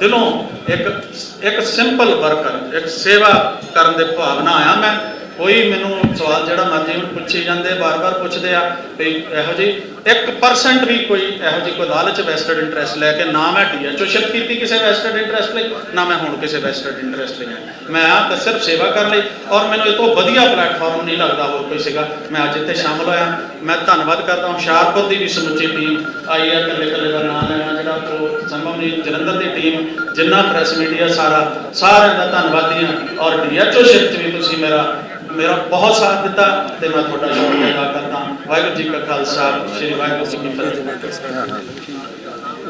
Speaker 3: ਦਿਲੋਂ ਇੱਕ ਇੱਕ ਸਿੰਪਲ ਵਰਕਰ ਇੱਕ ਸੇਵਾ ਕਰਨ ਦੇ ਭਾਵਨਾ ਆਇਆ ਮੈਂ। ਕੋਈ ਮੈਨੂੰ ਸਵਾਲ ਜਿਹੜਾ ਮਰਜ਼ੀ ਮੈਨੂੰ ਪੁੱਛੀ ਜਾਂਦੇ ਬਾਰ-ਬਾਰ ਪੁੱਛਦੇ ਆ, ਵੀ ਇਹੋ ਜਿਹੀ 1% ਵੀ ਕੋਈ ਇਹੋ ਜਿਹੀ ਕੋਈ ਲਾਲਚ ਵੈਸਟਡ ਇੰਟਰਸਟ ਲੈ ਕੇ ਨਾ ਮੈਂ ਡੀਐਚਓ ਸ਼ਿਪ ਕੀਤੀ ਕਿਸੇ ਵੈਸਟਡ ਇੰਟਰਸਟ ਲਈ, ਨਾ ਮੈਂ ਹੁਣ ਕਿਸੇ ਵੈਸਟਡ ਇੰਟਰਸਟ ਲਈ ਆਇਆ। ਮੈਂ ਆ ਤਾਂ ਸਿਰਫ ਸੇਵਾ ਕਰਨ ਲਈ, ਔਰ ਮੈਨੂੰ ਇਹ ਤੋਂ ਵਧੀਆ ਪਲੇਟਫਾਰਮ ਨਹੀਂ ਲੱਗਦਾ ਹੋਰ ਕੋਈ ਸੀਗਾ। ਮੈਂ ਅੱਜ ਇੱਥੇ ਸ਼ਾਮਲ ਹੋਇਆ। ਮੈਂ ਧੰਨਵਾਦ ਕਰਦਾ ਹਾਂ ਹੁਸ਼ਿਆਰਪੁਰ ਦੀ ਵੀ ਸਮੁੱਚੀ ਟੀਮ ਆਈ ਹੈ ਇਕੱਲੇ ਇਕੱਲੇ ਦਾ ਨਾਮ ਲੈਣਾ ਜਿਹੜਾ ਉਹ ਸੰਭਵ ਨਹੀਂ। ਜਲੰਧਰ ਦੀ ਟੀਮ ਜਿੰਨਾ ਪ੍ਰੈਸ ਮੀਡੀਆ ਸਾਰਾ, ਸਾਰਿਆਂ ਦਾ ਧੰਨਵਾਦੀ ਹਾਂ। ਔਰ ਡੀਐਚਓ ਸ਼ਿਪ 'ਚ ਵੀ ਤੁਸੀਂ ਮੇਰਾ ਮੇਰਾ ਬਹੁਤ ਸਾਥ ਦਿੱਤਾ ਤੇ ਮੈਂ ਤੁਹਾਡਾ ਸ਼ੁਕਰੀਆ ਅਦਾ ਕਰਦਾ ਵਾਹਿਗੁਰੂ ਜੀ ਕਾ ਖਾਲਸਾ ਸ੍ਰੀ ਵਾਹਿਗੁਰੂ ਜੀ ਕੀ ਫਤਿਹ।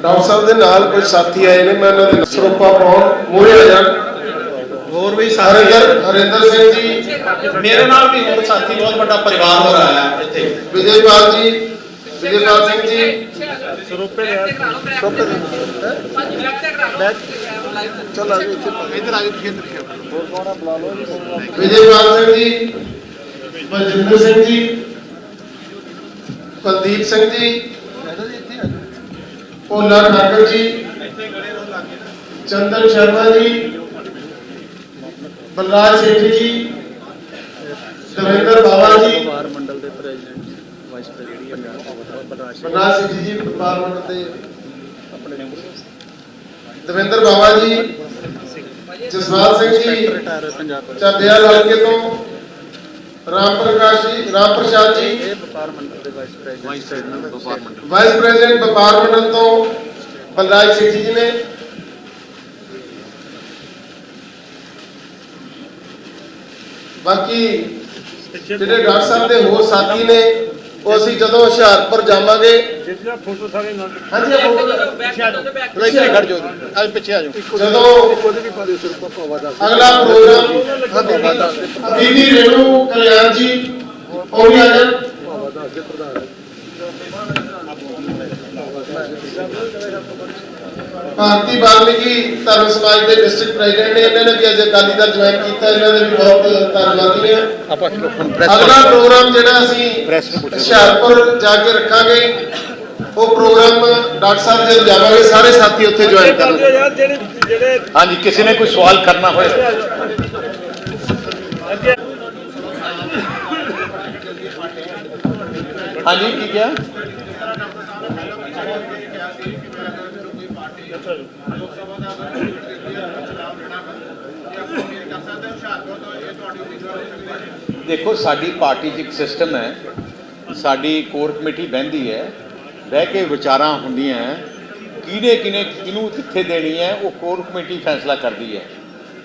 Speaker 4: ਡਾਕਟਰ ਸਾਹਿਬ ਦੇ ਨਾਲ ਕੁਝ ਸਾਥੀ ਆਏ ਨੇ ਮੈਂ ਉਹਨਾਂ ਦੇ ਸਰੋਪਾ ਪਾਉਣ। ਮੂਹਰੇ ਆ ਜਾਣ।
Speaker 3: ਹੋਰ ਵੀ
Speaker 4: ਹਰਿੰਦਰ ਹਰਿੰਦਰ ਸਿੰਘ ਜੀ।
Speaker 3: ਮੇਰੇ ਨਾਲ ਵੀ ਹੋਰ ਸਾਥੀ ਬਹੁਤ ਵੱਡਾ ਪਰਿਵਾਰ ਹੋ ਰਿਹਾ ਹੈ ਇੱਥੇ।
Speaker 4: ਵਿਜੇਪਾਲ ਜੀ ਵਿਜੇਪਾਲ ਸਿੰਘ ਜੀ।
Speaker 2: ਸਰੋਪੇ ਦੇ ਸਰੋਪੇ ਦੇ ਚੱਲ ਆ ਜੀ ਇੱਧਰ ਆ ਜੀ ਖੇਤਰ ਹੋਰ ਕੌਣ ਬੁਲਾ ਲਓ ਜੀ
Speaker 4: ਵਿਜੇਪਾਲ ਸਿੰਘ ਜੀ ਬਲਜਿੰਦਰ ਸਿੰਘ ਜੀ। ਕੁਲਦੀਪ ਸਿੰਘ ਜੀ। ਭੋਲਾ ਠਾਕਰ ਜੀ। ਚੰਦਨ ਸ਼ਰਮਾ ਜੀ। ਬਲਰਾਜ ਸਿੰਘ ਜੀ। ਦਵਿੰਦਰ ਬਾਵਾ ਜੀ।
Speaker 2: ਵਾਰ ਮੰਡਲ ਦੇ president vice president Balraj
Speaker 4: Balraj Sethi ji parliament ਦੇ
Speaker 2: ਆਪਣੇ
Speaker 4: ਦਵਿੰਦਰ ਬਾਵਾ ਜੀ। ਜਸਵਾਲ ਸਿੰਘ ਜੀ।
Speaker 2: ਰਿਟਾਇਰ ਪੰਜਾਬ
Speaker 4: ਹਲਕੇ ਤੋਂ ਰਾਮ ਪ੍ਰਕਾਸ਼ ਜੀ, ਰਾਮ ਪ੍ਰਸਾਦ ਜੀ।
Speaker 2: ਇਹ ਵਪਾਰ ਮੰਡਲ ਵਾਈਸ ਪ੍ਰੈਜ਼ੀਡੈਂਟ ਵਪਾਰ ਮੰਡਲ
Speaker 4: ਵਾਈਸ ਪ੍ਰੈਜ਼ੀਡੈਂਟ ਵਪਾਰ ਮੰਡਲ ਤੋਂ ਬਲਰਾਜ ਸੇਠੀ ਜੀ ਨੇ। ਬਾਕੀ ਜਿਹੜੇ ਡਾਕਟਰ ਸਾਹਿਬ ਦੇ ਹੋਰ ਸਾਥੀ ਨੇ ਉਹ ਅਸੀਂ ਜਦੋਂ ਹੁਸ਼ਿਆਰਪੁਰ ਜਾਵਾਂਗੇ।
Speaker 2: ਜਿਹੜਾ ਫੋਟੋ ਸਾਰੇ ਨਾਲ
Speaker 4: ਹਾਂਜੀ ਇਹ ਫੋਟੋ
Speaker 1: ਇੱਥੇ ਖੜ ਜਾਓ। ਅੱਜ ਪਿੱਛੇ ਆ ਜਾਓ।
Speaker 4: ਜਦੋਂ
Speaker 2: ਉਹਦੇ ਵੀ ਪਾ ਦਿਓ ਸਿਰ ਪਾਪਾ ਵਾਦਾ
Speaker 4: ਅਗਲਾ ਪ੍ਰੋਗਰਾਮ ਬੀਬੀ ਰੇਣੂ ਕਲਿਆਣ ਜੀ ਉਹ ਵੀ ਆ ਜਾਣ।
Speaker 2: ਪ੍ਰਧਾਨ
Speaker 4: ਭਾਰਤੀ ਵਾਲਮੀਕੀ ਧਰਮ ਸਮਾਜ ਦੇ ਡਿਸਟ੍ਰਿਕਟ ਪ੍ਰੈਜ਼ੀਡੈਂਟ ਨੇ ਇਹਨਾਂ ਨੇ ਵੀ ਅੱਜ ਅਕਾਲੀ ਦਲ ਜੁਆਇਨ ਕੀਤਾ। ਇਹਨਾਂ ਦੇ ਵੀ ਬਹੁਤ ਧੰਨਵਾਦੀ ਨੇ।
Speaker 1: ਆਪਾਂ ਹੁਣ
Speaker 4: ਅਗਲਾ ਪ੍ਰੋਗਰਾਮ ਜਿਹੜਾ ਅਸੀਂ। ਹੁਸ਼ਿਆਰਪੁਰ ਜਾ ਕੇ ਰੱਖਾਂਗੇ ਉਹ ਪ੍ਰੋਗਰਾਮ ਡਾਕਟਰ ਸਾਹਿਬ ਜਦ ਜਾਵਾਂਗੇ। ਸਾਰੇ ਸਾਥੀ ਉੱਥੇ ਜੁਆਇਨ ਕਰਨਗੇ
Speaker 1: ਹਾਂਜੀ ਕਿਸੇ ਨੇ ਕੋਈ ਸਵਾਲ ਕਰਨਾ ਹੋਏ ਹਾਂਜੀ, ਕੀ ਕਿਹਾ? ਦੇਖੋ, ਸਾਡੀ ਪਾਰਟੀ 'ਚ ਇੱਕ ਸਿਸਟਮ ਹੈ। ਸਾਡੀ ਕੋਰ ਕਮੇਟੀ ਬਹਿੰਦੀ ਹੈ। ਬਹਿ ਕੇ ਵਿਚਾਰਾਂ ਹੁੰਦੀਆਂ ਕਿਹਨੇ ਕਿਹਨੇ ਕਿਹਨੂੰ ਕਿੱਥੇ ਦੇਣੀ ਹੈ, ਉਹ ਕੋਰ ਕਮੇਟੀ ਫੈਸਲਾ ਕਰਦੀ ਹੈ।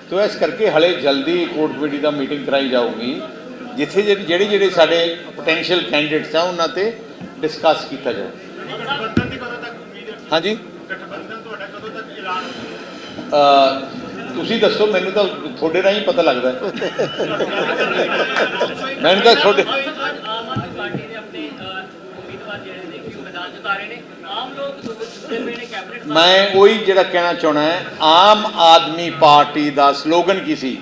Speaker 1: ਤੋ ਇਸ ਕਰਕੇ ਹਲੇ ਜਲਦੀ ਕੋਰ ਕਮੇਟੀ ਦਾ ਮੀਟਿੰਗ ਕਰਾਈ ਜਾਊਗੀ। ਜਿੱਥੇ ਜਿਹੜੇ ਜਿਹੜੇ ਜਿਹੜੇ ਸਾਡੇ ਪੋਟੈਂਸ਼ੀਅਲ ਕੈਂਡੀਡੇਟਸ ਆ ਉਹਨਾਂ ਤੇ ਡਿਸਕਸ ਕੀਤਾ ਜਾਊ। ਹਾਂਜੀ? ਤੁਸੀਂ ਦੱਸੋ ਮੈਨੂੰ ਤਾਂ ਤੁਹਾਡੇ ਰਾਹੀਂ ਪਤਾ ਲੱਗਦਾ ਹੈ। [laughs] ਮੈਨੂੰ ਤਾਂ ਤੁਹਾਡੇ ਮੈਂ ਉਹੀ ਜਿਹੜਾ ਕਹਿਣਾ ਚਾਹਣਾ ਹੈ ਆਮ ਆਦਮੀ ਪਾਰਟੀ ਦਾ ਸਲੋਗਨ ਕੀ ਸੀ?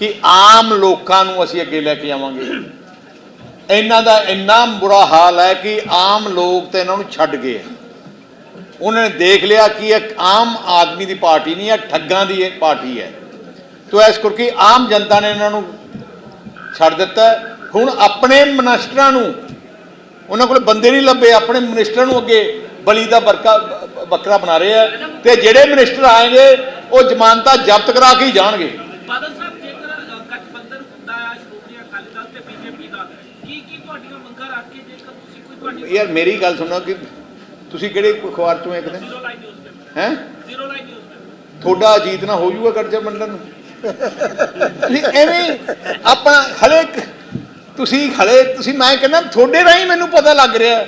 Speaker 1: ਕਿ ਆਮ ਲੋਕਾਂ ਨੂੰ ਅਸੀਂ ਅੱਗੇ ਲੈ ਕੇ ਆਵਾਂਗੇ ਇਹਨਾਂ ਦਾ ਇੰਨਾ ਬੁਰਾ ਹਾਲ ਹੈ ਕਿ ਆਮ ਲੋਕ ਤੇ ਇਹਨਾਂ ਨੂੰ ਛੱਡ ਗਏ ਉਹਨਾਂ ਨੇ ਦੇਖ ਲਿਆ ਕਿ ਇੱਕ ਆਮ ਆਦਮੀ ਦੀ ਪਾਰਟੀ ਨਹੀਂ ਹੈ, ਠੱਗਾਂ ਦੀ ਇਹ ਪਾਰਟੀ ਹੈ। ਤੋ ਇਸ ਕਰਕੇ ਆਮ ਜਨਤਾ ਨੇ ਇਹਨਾਂ ਨੂੰ ਛੱਡ ਦਿੱਤਾ ਹੁਣ ਆਪਣੇ ਮਨਿਸਟਰਾਂ ਨੂੰ, ਉਹਨਾਂ ਕੋਲ ਬੰਦੇ ਨਹੀਂ ਲੱਭੇ, ਆਪਣੇ ਮਿਨਿਸਟਰ ਨੂੰ ਅੱਗੇ ਬਲੀ ਦਾ ਬਰਕਾ ਬੱਕਰਾ ਬਣਾ ਰਹੇ ਆ। ਤੇ ਜਿਹੜੇ ਮਨਿਸਟਰ ਆਏਗੇ, ਉਹ ਜ਼ਮਾਨਤਾਂ ਜ਼ਬਤ ਕਰਾ ਕੇ ਹੀ ਜਾਣਗੇ
Speaker 5: ਬਾਦਲ ਸਾਹਿਬ ਜੇਕਰ ਅਹ, ਗਠਬੰਧਨ ਹੁੰਦਾ ਹੈ ਸ਼੍ਰੋਮਣੀ ਅਕਾਲੀ ਦਲ ਤੇ ਬੀਜੇਪੀ ਦਾ ਕੀ ਕੀ ਤੁਹਾਡੀਆਂ ਮੰਗਾਂ ਰੱਖ ਕੇ ਜੇਕਰ ਤੁਸੀਂ ਕੋਈ ਤੁਹਾਡੀ
Speaker 1: ਯਾਰ ਮੇਰੀ ਗੱਲ ਸੁਣੋ ਕਿ ਤੁਸੀਂ ਕਿਹੜੇ ਅਖਬਾਰ ਚੋਂ ਇੱਕ ਦਿਨ ਹੈ?
Speaker 5: ਜ਼ੀਰੋ ਲਾਈਨ ਨਿਊਜ਼ ਪੇਪਰ
Speaker 1: ਤੁਹਾਡਾ ਅਜੀਤ ਨਾ ਹੋ ਜਾਊਗਾ ਗੜਜਾ ਮੰਡਲ ਨੂੰ। ਤੁਸੀਂ ਐਵੇਂ ਆਪਾਂ ਹਲੇ ਤੁਸੀਂ ਹਲੇ ਤੁਸੀਂ ਮੈਂ ਕਹਿੰਦਾ ਤੁਹਾਡੇ ਰਾਹੀਂ ਮੈਨੂੰ ਪਤਾ ਲੱਗ ਰਿਹਾ।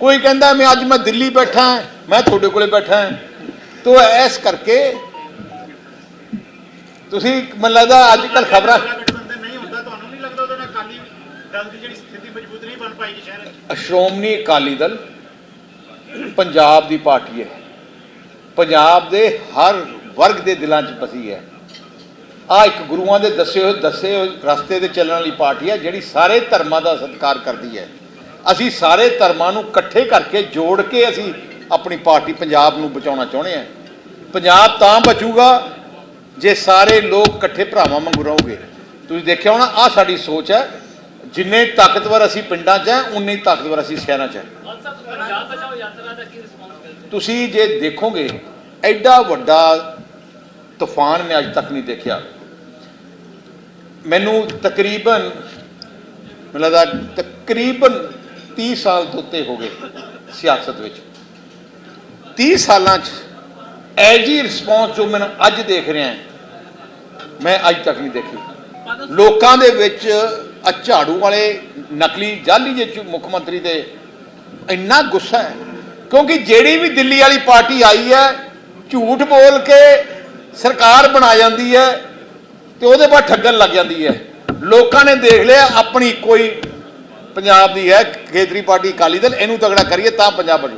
Speaker 1: ਕੋਈ ਕਹਿੰਦਾ ਮੈਂ ਅੱਜ ਮੈਂ ਦਿੱਲੀ ਬੈਠਾ ਹਾਂ, ਮੈਂ ਤੁਹਾਡੇ ਕੋਲੇ ਬੈਠਾ। ਹਾਂ। ਤੋ ਇਸ ਕਰਕੇ ਤੁਸੀਂ ਮੈਨੂੰ ਲੱਗਦਾ ਅੱਜ ਕੱਲ ਖਬਰਾਂ
Speaker 2: ਨਹੀਂ ਹੁੰਦਾ ਤੁਹਾਨੂੰ ਨਹੀਂ ਲੱਗਦਾ ਉਹਦੇ ਨਾਲ ਅਕਾਲੀ ਦਲ ਦੀ ਜਿਹੜੀ
Speaker 1: ਸ਼੍ਰੋਮਣੀ ਅਕਾਲੀ ਦਲ ਪੰਜਾਬ ਦੀ ਪਾਰਟੀ ਹੈ। ਪੰਜਾਬ ਦੇ ਹਰ ਵਰਗ ਦੇ ਦਿਲਾਂ 'ਚ ਬਸੀ ਹੈ। ਆ ਇੱਕ ਗੁਰੂਆਂ ਦੇ ਦੱਸੇ ਹੋਏ ਦੱਸੇ ਹੋਏ ਰਸਤੇ ਤੇ ਚੱਲਣ ਵਾਲੀ ਪਾਰਟੀ ਹੈ, ਜਿਹੜੀ ਸਾਰੇ ਧਰਮਾਂ ਦਾ ਸਤਿਕਾਰ ਕਰਦੀ ਹੈ। ਅਸੀਂ ਸਾਰੇ ਧਰਮਾਂ ਨੂੰ ਇਕੱਠੇ ਕਰਕੇ ਜੋੜ ਕੇ ਅਸੀਂ ਆਪਣੀ ਪਾਰਟੀ ਪੰਜਾਬ ਨੂੰ ਬਚਾਉਣਾ ਚਾਹੁੰਦੇ ਹਾਂ। ਪੰਜਾਬ ਤਾਂ ਬਚੂਗਾ ਜੇ ਸਾਰੇ ਲੋਕ ਇਕੱਠੇ ਭਰਾਵਾਂ ਵਾਂਗੂ ਰਹੋਗੇ। ਤੁਸੀਂ ਦੇਖਿਆ ਹੋਣਾ ਆ ਸਾਡੀ ਸੋਚ ਹੈ ਜਿੰਨੇ ਤਾਕਤਵਰ ਅਸੀਂ ਪਿੰਡਾਂ 'ਚ ਹੈ ਉਨੇ ਤਾਕਤਵਰ ਅਸੀਂ ਸ਼ਹਿਰਾਂ 'ਚ ਹੈ ਤੁਸੀਂ ਜੇ ਦੇਖੋਗੇ ਐਡਾ ਵੱਡਾ ਤੂਫਾਨ ਮੈਂ ਅੱਜ ਤੱਕ ਨਹੀਂ ਦੇਖਿਆ। ਮੈਨੂੰ ਤਕਰੀਬਨ ਮੈਨੂੰ ਲੱਗਦਾ ਤਕਰੀਬਨ 30 ਸਾਲ ਤੋਂ ਉੱਤੇ ਹੋ ਗਏ ਸਿਆਸਤ ਵਿੱਚ। 30 ਸਾਲਾਂ 'ਚ ਐਜੀ ਰਿਸਪੌਂਸ ਜੋ ਮੈਨੂੰ ਅੱਜ ਦੇਖ ਰਿਹਾ ਮੈਂ ਅੱਜ ਤੱਕ ਨਹੀਂ ਦੇਖੀ। ਲੋਕਾਂ ਦੇ ਵਿੱਚ ਆ ਝਾੜੂ ਵਾਲੇ ਨਕਲੀ ਜਾਲੀ ਜੇ ਮੁੱਖ ਮੰਤਰੀ 'ਤੇ ਇੰਨਾ ਗੁੱਸਾ ਹੈ। ਕਿਉਂਕਿ ਜਿਹੜੀ ਵੀ ਦਿੱਲੀ ਵਾਲੀ ਪਾਰਟੀ ਆਈ ਹੈ, ਝੂਠ ਬੋਲ ਕੇ ਸਰਕਾਰ ਬਣਾ ਜਾਂਦੀ ਹੈ ਤੇ ਉਹਦੇ ਬਾਅਦ ਠੱਗਣ ਲੱਗ ਜਾਂਦੀ ਹੈ। ਲੋਕਾਂ ਨੇ ਦੇਖ ਲਿਆ, ਆਪਣੀ ਕੋਈ ਪੰਜਾਬ ਦੀ ਹੈ, ਖੇਤਰੀ ਪਾਰਟੀ ਅਕਾਲੀ ਦਲ, ਇਹਨੂੰ ਤਗੜਾ ਕਰੀਏ ਤਾਂ ਪੰਜਾਬ ਬਚੂ